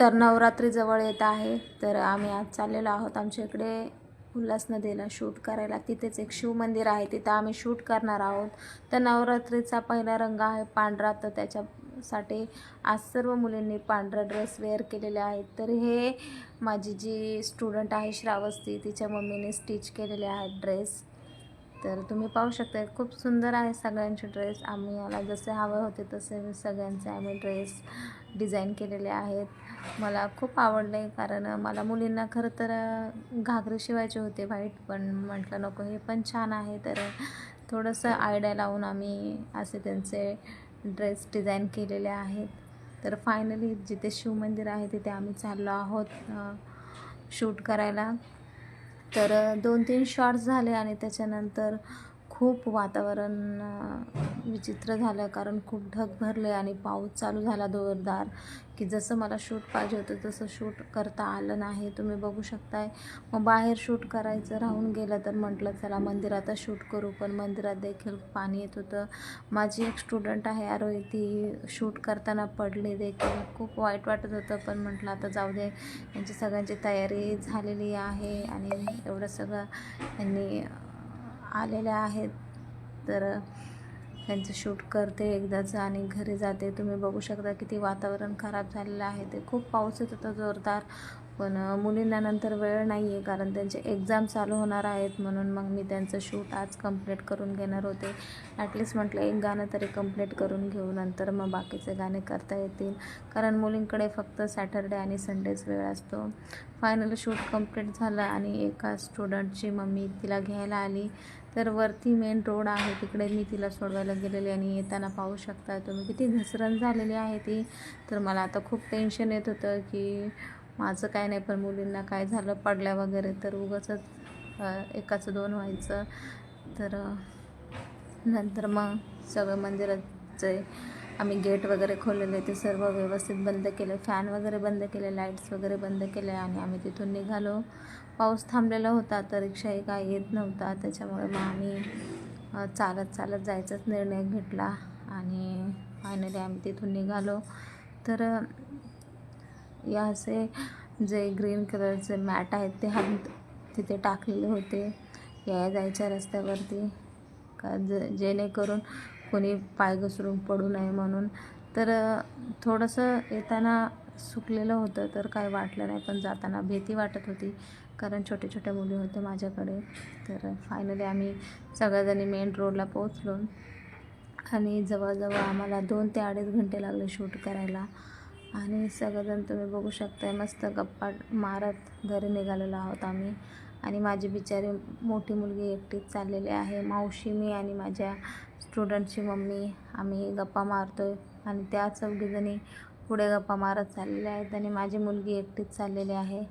तर नवरात्री जवळ येत आहे. तर आम्ही आज चाललेलो आहोत. आमच्या इकडे उल्हास नदीला शूट करायला. तिथेच एक शिवमंदिर आहे. तिथं आम्ही शूट करणार आहोत. तर नवरात्रीचा पहिला रंग आहे पांढरा. तर त्याच्यासाठी आज सर्व मुलींनी पांढरा ड्रेस वेअर केलेले आहेत तर हे माझी जी स्टुडंट आहे श्रावस्ती तिच्या मम्मीने स्टिच केलेले आहेत ड्रेस. तर तुम्ही पाहू शकता खूप सुंदर आहे सगळ्यांचे ड्रेस. आम्ही याला जसे हवे होते तसे सगळ्यांचे आम्ही ड्रेस डिझाईन केलेले आहेत. मला खूप आवडले कारण मला मुलींना खरं तर घागरे शिवायचे होते व्हाईट पण म्हटलं नको हे पण छान आहे. तर थोडंसं आयडिया लावून आम्ही असे त्यांचे ड्रेस डिझाईन केलेले आहेत. तर फायनली जिथे शिवमंदिर आहे तिथे आम्ही चाललो आहोत शूट करायला. तर दोन तीन शॉट्स झाले आणि त्याच्यानंतर खूप वातावरण विचित्र झालं कारण खूप ढग भरले आणि पाऊस चालू झाला जोरदार की जसं मला शूट पाहिजे होतं तसं शूट करता आलं नाही. तुम्ही बघू शकताय. मग बाहेर शूट करायचं राहून गेलं तर म्हटलं चला मंदिरातच शूट करू. पण मंदिरात देखील पाणी येत होतं. माझी एक स्टुडंट आहे आरोही ती शूट करताना पडली देखील. खूप वाईट वाटत होतं पण म्हटलं आता जाऊ दे. यांची सगळ्यांची तयारी झालेली आहे आणि एवढं सगळं यांनी आलेल्या आहेत. तर त्यांचं शूट करते एकदाच आणि घरी जाते. तुम्ही बघू शकता किती वातावरण खराब झालेलं आहे. ते खूप पाऊस येत होता जोरदार. पण मुलींना नंतर वेळ नाही आहे कारण त्यांचे एक्झाम चालू होणार आहेत म्हणून मग मी त्यांचं शूट आज कंप्लीट करून घेणार होते. ॲटलिस्ट म्हटलं एक गाणं तरी कंप्लीट करून घेऊ. नंतर मग बाकीचे गाणे करता येतील. कारण मुलींकडे फक्त सॅटर्डे आणि संडेच वेळ असतो. फायनल शूट कंप्लीट झालं आणि एका स्टुडंटची मम्मी तिला घ्यायला आली. तर वरती मेन रोड आहे. तिकडे मी तिला सोडवायला गेलेली आणि येताना पाहू शकता तुम्ही किती घसरण झालेली आहे ती. तर मला आता खूप टेन्शन येत होतं की माझं काय नाही पण मुलींना काय झालं पडल्या वगैरे तर उगाचच एकाचं दोन व्हायचं. तर नंतर मग सगळं मंदिराचे आम्ही गेट वगैरे खोललेले ते सर्व व्यवस्थित बंद केले. फॅन वगैरे बंद केले लाईट्स वगैरे बंद केले आणि आम्ही तिथून निघालो. पाऊस थांबलेला होता तर रिक्षाही काय येत नव्हता. त्याच्यामुळे मग आम्ही चालत चालत जायचाच निर्णय घेतला आणि फायनली आम्ही तिथून निघालो. तर या असे जे ग्रीन कलरचे मॅट आहेत ते हात तिथे टाकलेले होते. या जायच्या रस्त्यावरती. का ज जेणेकरून कोणी पाय घसरून पडू नये म्हणून. तर थोडंसं येताना सुकलेलं होतं तर काय वाटलं नाही पण जाताना भीती वाटत होती कारण छोटे छोटे मुली होते माझ्याकडे. तर फायनली आम्ही सगळ्याजणी मेन रोडला पोहोचलो. आणि जवळजवळ आम्हाला दोन ते अडीच घंटे लागले शूट करायला. आणि सगळेजण तुम्ही बघू शकताय मस्त गप्पा मारत घरी निघालेलो आहोत आम्ही. आणि माझी बिचारी मोठी मुलगी एकटीच चाललेली आहे. मावशी मी आणि माझ्या स्टुडंटची मम्मी आम्ही गप्पा मारतो आहे आणि त्या चौघीजणी पुढे गप्पा मारत चाललेल्या आहेत आणि माझी मुलगी एकटीच चाललेली आहे.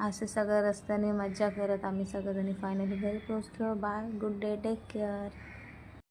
असे सगळं रस्त्याने मज्जा करत आम्ही सगळेजणी फायनली घरी पोचलो bye good day take care